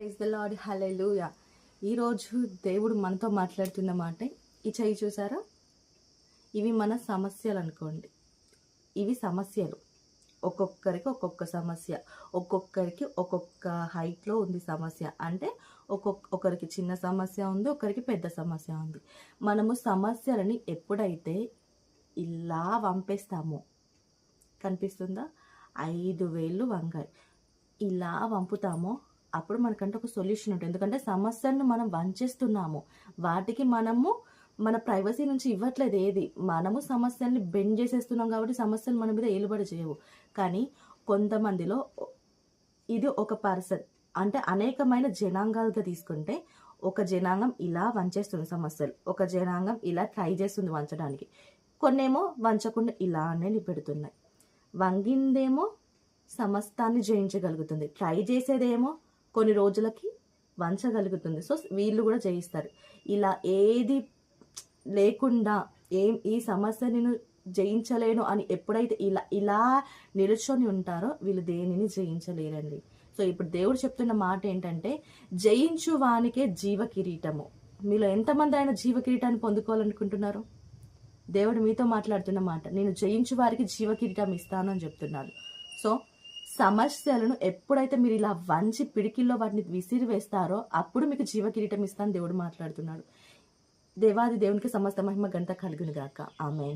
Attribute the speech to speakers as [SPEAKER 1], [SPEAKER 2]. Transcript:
[SPEAKER 1] Is the lord హల్లెలూయా ఈరోజు దేవుడు మనతో మాట్లాడుతున్న మాట ఈ చెయ్యి చూసారా? ఇవి మన సమస్యలు అనుకోండి. ఇవి సమస్యలు. ఒక్కొక్కరికి ఒక్కొక్క సమస్య. ఒక్కొక్కరికి ఒక్కొక్క హైట్లో ఉంది సమస్య. అంటే ఒక్కొక్క ఒకరికి చిన్న సమస్య ఉంది ఒకరికి పెద్ద సమస్య ఉంది. మనము సమస్యలని ఎప్పుడైతే ఇలా వంపేస్తామో కనిపిస్తుందా? ఐదు వేలు వంగాయి. ఇలా వంపుతామో అప్పుడు మనకంటే ఒక సొల్యూషన్ ఉంటుంది. ఎందుకంటే సమస్యలను మనం వంచేస్తున్నాము. వాటికి మనము మన ప్రైవసీ నుంచి ఇవ్వట్లేదు ఏది. మనము సమస్యల్ని బెండ్ చేసేస్తున్నాం కాబట్టి సమస్యలు మన మీద ఏలుబడి చేయవు. కానీ కొంతమందిలో ఇది ఒక పర్సన్ అంటే అనేకమైన జనాంగాలుగా తీసుకుంటే ఒక జనాంగం ఇలా వంచేస్తుంది సమస్యలు. ఒక జనాంగం ఇలా ట్రై చేస్తుంది వంచడానికి. కొన్నేమో వంచకుండా ఇలానే నిపెడుతున్నాయి వంగిందేమో సమస్తాన్ని జయించగలుగుతుంది. ట్రై చేసేదేమో కొన్ని రోజులకి వంచగలుగుతుంది సో వీళ్ళు కూడా జయిస్తారు. ఇలా ఏది లేకుండా ఏం ఈ సమస్య నేను జయించలేను అని ఎప్పుడైతే ఇలా ఇలా నిలుచొని ఉంటారో వీళ్ళు దేనిని జయించలేరండి. సో ఇప్పుడు దేవుడు చెప్తున్న మాట ఏంటంటే జయించు వానికే జీవ కిరీటము. మీలో ఎంతమంది ఆయన జీవ కిరీటాన్ని పొందుకోవాలనుకుంటున్నారు? దేవుడు మీతో మాట్లాడుతున్న మాట నేను జయించు వారికి జీవ కిరీటం ఇస్తాను అని చెప్తున్నాడు. సో సమస్యలను ఎప్పుడైతే మీరు ఇలా వంచి పిడికిల్లో వాటిని విసిరి వేస్తారో అప్పుడు మీకు జీవ కిరీటం ఇస్తాను దేవుడు మాట్లాడుతున్నాడు. దేవాది దేవునికి సమస్త మహిమ గంట కలిగిన గాక. ఆమె